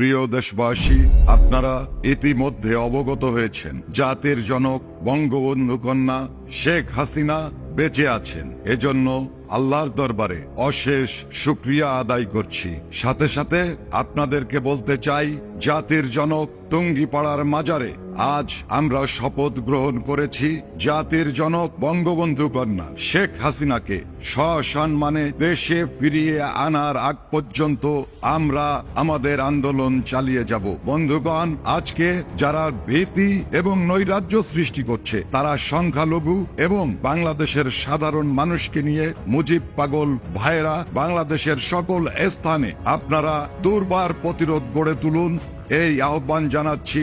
প্রিয় দেশবাসী, আপনারা ইতিমধ্যে অবগত হয়েছেন, জাতির জনক, বঙ্গবন্ধু কন্যা শেখ হাসিনা বেঁচে আছেন। এজন্য আল্লাহর দরবারে অশেষ শুক্রিয়া আদায় করছি। সাথে সাথে আপনাদেরকে বলতে চাই, জাতির জনক টুঙ্গিপাড়ার মাজারে আজ আমরা শপথ গ্রহণ করেছি জাতির জনক বঙ্গবন্ধু কন্যা শেখ হাসিনাকে। সসম্মানে দেশে ফিরিয়ে আনার আগ পর্যন্ত আমরা আমাদের আন্দোলন চালিয়ে যাব। বন্ধুগণ, আজকে যারা ভীতি এবং নৈরাজ্য সৃষ্টি করছে, তারা সংখ্যালঘু এবং বাংলাদেশের সাধারণ মানুষকে নিয়ে মুজিব পাগল ভাইরা বাংলাদেশের সকল স্থানে আপনারা দুর্বার প্রতিরোধ গড়ে তুলুন। এই আহ্বান জানাচ্ছি